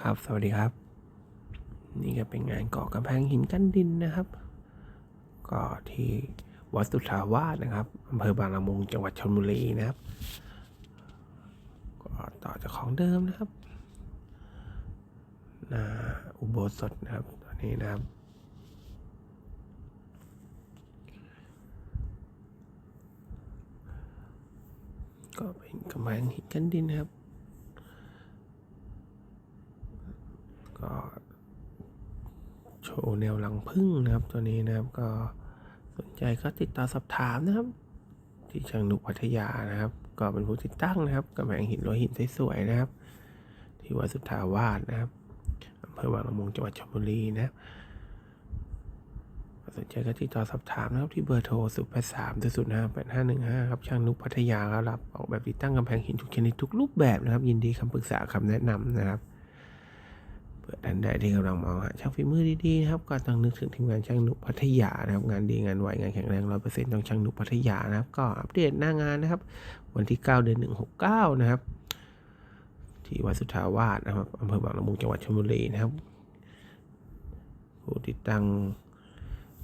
ครับ สวัสดีครับ นี่ก็เป็นงานก่อกำแพงหินกั้นดินนะครับ ก็ที่วัดสุทธาวาสนะครับอำเภอบางละมุงจังหวัดชลบุรีนะครับ ก็ต่อจากของเดิมนะครับนาอุโบสถนะครับตอนนี้นะครับ ก็เป็นกำแพงหินกั้นดินนะครับ ก็โชว์แนวหลังพึ่งนะครับ ตัวนี้นะครับก็สนใจก็ติดต่อสอบถามนะครับ ที่เชิงนุกพัทยานะครับ ก็เป็นผู้ติดตั้งนะครับกำแพงหินร้อยหินสวยๆนะครับ ที่วัดสุทธาวาสนะครับอำเภอบางละมุงจังหวัดชลบุรีนะครับสนใจก็ติดต่อสอบถามนะครับที่เบอร์โทร0 8 3 0 0 5 8 5 1 5ครับช่างนุกพัทยาครับรับออกแบบติดตั้งกำแพงหินทุกชนิดทุกรูปแบบนะครับ ยินดีคำปรึกษาคำแนะนำนะครับ เปิดท่านใดที่กำลังมองหาช่างฝีมือดีๆนะครับก็ต้องนึกถึงทีมงานช่างนุพัทยานะครับงานดีงานไหวงานแข็งแรงร้อยเปอร์เซ็นต์ต้องช่างนุพัทยานะครับก็อัปเดตหน้างานนะครับ วันที่ 9 เดือน 1 6 9 นะครับ ที่วัดสุทธาวาสนะครับอำเภอบางละมุงจังหวัดชลบุรีนะครับผู้ติดตั้ง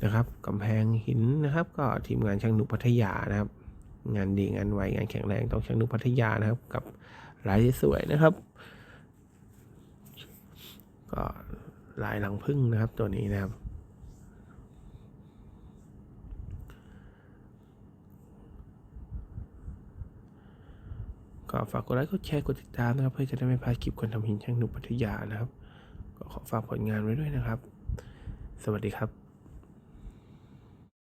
นะครับกำแพงหินนะครับ ก็ทีมงานช่างนุพัทยานะครับ งานดีงานไวงานแข็งแรงต้องช่างนุพัทยานะครับ กับลายสวยนะครับ ก็ลายหลังพึ่งนะครับตัวนี้นะครับ ก็ฝากกดไลค์กดแชร์กดติดตามนะครับ เพื่อจะได้ไม่พลาดคลิปคนทำหินช่างหนุพัทยานะครับ ก็ขอฝากผลงานไว้ด้วยนะครับ สวัสดีครับ